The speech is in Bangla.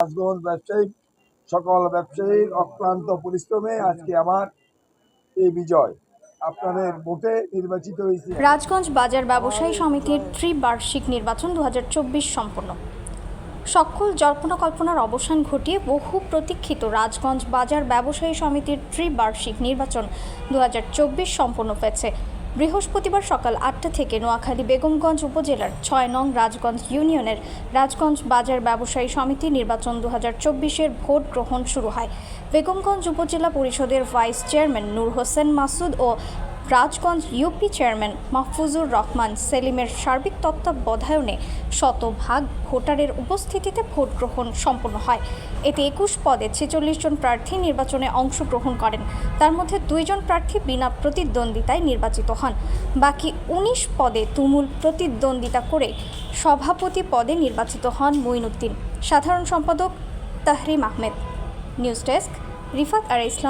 রাজগঞ্জ ব্যবসায়ী, সকল ব্যবসায়ীর অক্লান্ত পরিশ্রমে আজকে আমার এই বিজয়। আপনাদের নির্বাচিত রাজগঞ্জ বাজার ব্যবসায়ী সমিতির ত্রিবার্ষিক নির্বাচন দু হাজার চব্বিশ সম্পন্ন। সকল জল্পনা কল্পনার অবসান ঘটিয়ে বহু প্রতীক্ষিত রাজগঞ্জ বাজার ব্যবসায়ী সমিতির ত্রিবার্ষিক নির্বাচন দু হাজার চব্বিশ সম্পন্ন হয়েছে। বৃহস্পতিবার সকাল আটটা থেকে নোয়াখালী বেগমগঞ্জ উপজেলার ছয় নং রাজগঞ্জ ইউনিয়নের রাজগঞ্জ বাজার ব্যবসায়ী সমিতি নির্বাচন দু হাজার চব্বিশের ভোট গ্রহণ শুরু হয়। বেগমগঞ্জ উপজেলা পরিষদের ভাইস চেয়ারম্যান নূর হোসেন মাসুদ ও রাজগঞ্জ ইউপি চেয়ারম্যান মাহফুজুর রহমান সেলিমের সার্বিক তত্ত্বাবধায়নে শতভাগ ভোটারের উপস্থিতিতে ভোট গ্রহণ সম্পন্ন হয়। এতে একুশ পদে ছেচল্লিশ জন প্রার্থী নির্বাচনে অংশগ্রহণ করেন। তার মধ্যে দুইজন প্রার্থী বিনা প্রতিদ্বন্দ্বিতায় নির্বাচিত হন। বাকি উনিশ পদে তুমুল প্রতিদ্বন্দ্বিতা করে সভাপতি পদে নির্বাচিত হন মঈনুদ্দিন। সাধারণ সম্পাদক তাহরিম আহমেদ। নিউজ ডেস্ক রিফাত আর ইসলাম।